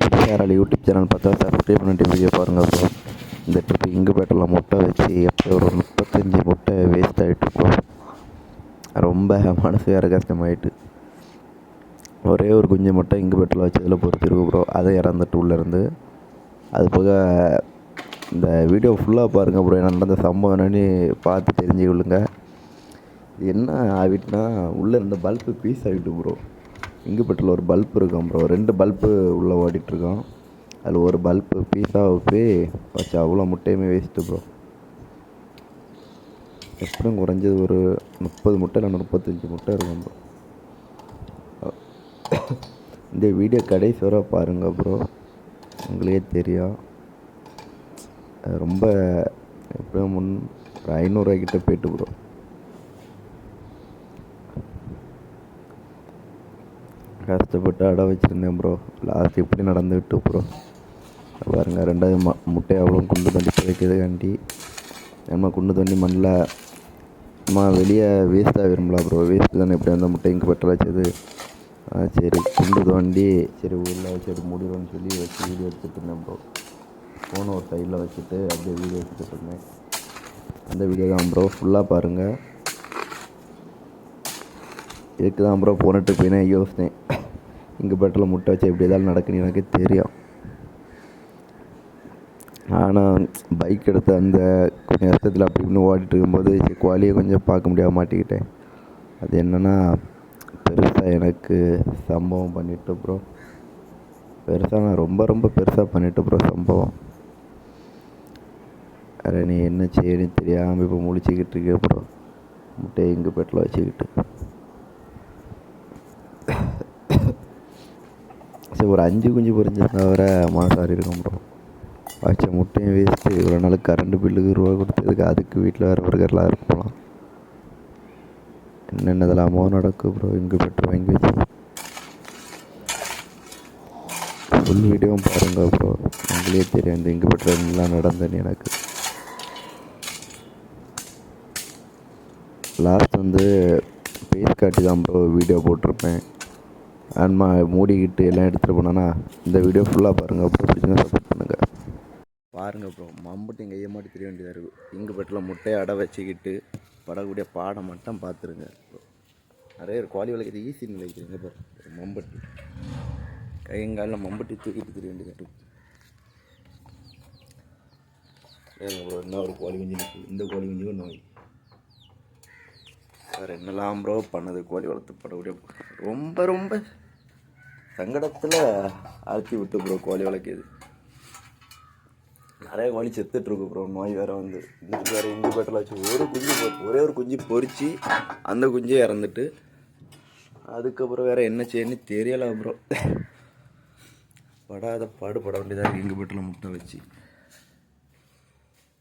புதுசாக யாராவது YouTube channel பார்த்தா சப்ஸ்கிரைப் பண்ணிட்டு வீடியோ பாருங்கள் ப்ரோ இந்த ட்ரிப்பு இங்குபேட்டில் முட்டை வச்சு எப்போ ஒரு முப்பத்தஞ்சு முட்டை வேஸ்ட் ஆகிட்டு ப்ரோ ரொம்ப மனசு வேறு கஷ்டமாயிட்டு. ஒரே ஒரு குஞ்சு மட்டும் இங்குபேட்டில் வச்சதில் பொறுத்திருக்கு ப்ரோ அதை இறந்துட்டு உள்ளேருந்து அது போக இந்த வீடியோ ஃபுல்லாக பாருங்கள் ப்ரோ என்ன நடந்த சம்பவம் என்னன்னு பார்த்து தெரிஞ்சுக்கொள்ளுங்க. என்ன ஆகிட்டுனா உள்ளே இருந்த பல்பு பீஸ் ஆகிட்டு ப்ரோ இங்குபெட்டில் ஒரு பல்ப் இருக்கும் ப்ரோ ரெண்டு பல்பு உள்ளே ஓடிட்டுருக்கோம். அதில் ஒரு பல்ப்பு பீஸாக போய் வச்சு அவ்வளோ முட்டையுமே வேஸ்ட்டு ப்ரோ எப்படியும் குறைஞ்சது ஒரு முப்பது முட்டை இல்லை முப்பத்தஞ்சு முட்டை இருக்கும் ப்ரோ இந்த வீடியோ கடைசி வர பாருங்கள் ப்ரோ உங்களுக்கே தெரியும். ரொம்ப எப்படியும் முன் ஒரு ஐநூறுரூவாய்க்கிட்ட போயிட்டு ப்ரோ கஷ்டப்பட்டு அடை வச்சுருந்தேன் ப்ரோ லாஸ்ட் இப்படி நடந்துவிட்டு ப்ரோ பாருங்க ரெண்டாவது ம முட்டையை அவ்வளோ குண்டு தண்ணி துவைக்கிறதுக்காண்டி நம்ம குண்டு தண்ணி மண்ணில் அம்மா வெளியே வேஸ்ட்டாக விரும்பலாம் ப்ரோ வேஸ்ட்டு தானே எப்படி அந்த முட்டை இங்கே பெட்ட வச்சது. ஆ சரி குண்டு தோண்டி சரி உள்ளே வச்சு முடிடும்னு சொல்லி வச்சு வீடியோ எடுத்துகிட்டு இருந்தேன் ப்ரோ ஃபோனை ஒரு சைடில் வச்சுட்டு அப்படியே வீடியோ எடுத்துகிட்டு இருந்தேன். அந்த வீடியோ தான் ப்ரோ ஃபுல்லாக பாருங்கள் இதுக்கு தான் ப்ரோ போனட்டு போயினே யோசித்தேன். இங்கே பெட்டில் முட்டை வச்சு எப்படி ஏதாவது நடக்குன்னு எனக்கு தெரியும். ஆனால் பைக் எடுத்து அந்த கொஞ்சம் கஷ்டத்தில் அப்படி இப்படின்னு ஓடிட்டு இருக்கும்போது சரி குவாலியை கொஞ்சம் பார்க்க முடியாம மாட்டிக்கிட்டேன். அது என்னென்னா பெருசாக எனக்கு சம்பவம் பண்ணிட்டு ப்ரோ பெருசாக நான் ரொம்ப ரொம்ப பெருசாக பண்ணிட்டு ப்ரோ சம்பவம். வேறு நீ என்ன செய்யணும் தெரியாமல் இப்போ முழிச்சிக்கிட்டு இருக்கேன் ப்ரோ முட்டையை இங்கே பெட்டில் வச்சுக்கிட்டு. சரி ஒரு அஞ்சு குஞ்சு பொரிஞ்சிருந்தா வர மனசாரி இருக்கும் ப்ரோ வச்ச முட்டையும் வேஸ்ட்டு இவ்வளோ நாள் கரண்ட் பில்லுக்கு ரூபா கொடுத்ததுக்கு அதுக்கு வீட்டில் வேறு பர்கர்லாம் இருக்கலாம் என்னென்னதெல்லாமோ நடக்கும் ப்ரோ இங்கே பெட்ரு வாங்கி வச்சு. ஃபுல் வீடியோவும் பாருங்க ப்ரோ உங்களே தெரியும் இந்த இங்கே பெட்ரு எல்லாம் எனக்கு. லாஸ்ட் வந்து பேஸ் காட்டி தான் ப்ரோ வீடியோ போட்டிருப்பேன். ஆன்மா மூடிக்கிட்டு எல்லாம் எடுத்துகிட்டு போனேன்னா இந்த வீடியோ ஃபுல்லாக பாருங்கள் அப்புறம் பிடிச்சிங்க சப்போர்ட் பண்ணுங்கள் பாருங்கள் அப்புறம் மம்பட்டு எங்கள் கையை மாட்டி தெரிய வேண்டியதாக இருக்கும் இங்கு பெட்டில் முட்டையை அடை வச்சுக்கிட்டு படக்கூடிய பாடம் மட்டும் பார்த்துருங்க நிறைய ஒரு குவாலி விளக்கிறது ஈஸி நிலைக்கிறீங்க பாரு மம்பட்டி. கையங்காலில் மம்பட்டி தூக்கிட்டு தெரிய வேண்டியதாக இருக்கும் சரிங்க ப்ரோ என்ன ஒரு கோழி குஞ்சு நிற்குது இந்த கோழி குஞ்சுக்கும் நோய். வேறு என்னெல்லாம் ப்ரோ பண்ணது? கோழி வளர்த்து படக்கூடிய ரொம்ப ரொம்ப சங்கடத்தில் அழுத்தி விட்டு ப்ரோ கோழி வளர்க்குது. நிறைய கோழி செத்துட்ருக்கு ப்ரோ நோய் வேறு வந்து. இன்னைக்கு வேறு இங்கு பேட்டில் வச்சு ஒரு குஞ்சு ஒரே ஒரு குஞ்சு பொறிச்சு அந்த குஞ்சே இறந்துட்டு அதுக்கப்புறம் வேறு என்ன செய்யணும்னு தெரியலை ப்ரோ படாத பாடுபட வேண்டியதாக இருக்குது எங்கள் வீட்டில் முட்டை வச்சு.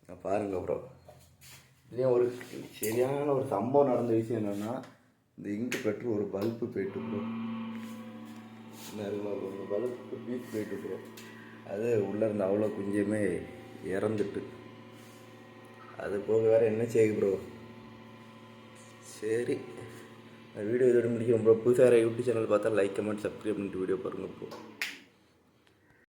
நான் பாருங்கள் ப்ரோ இதே ஒரு சரியான ஒரு சம்பவம் நடந்த விஷயம் என்னென்னா இந்த இங்கு பெட்ரு ஒரு பல்பு போயிட்டு ப்ரோ என்ன வளர்த்து பீச் இந்த போயிட்டு ப்ரோ அது உள்ளே இருந்த அவ்வளோ குஞ்சுமே இறந்துட்டு. அது போக வேறு என்ன செய்ய ப்ரோ சரி. வீடியோ இதோட முடிக்கிறோம் ப்ரோ புதுசாக யூடியூப் சேனல் பார்த்தா லைக் கமெண்ட் சப்ஸ்கிரைப் பண்ணிட்டு வீடியோ பாருங்கள் ப்ரோ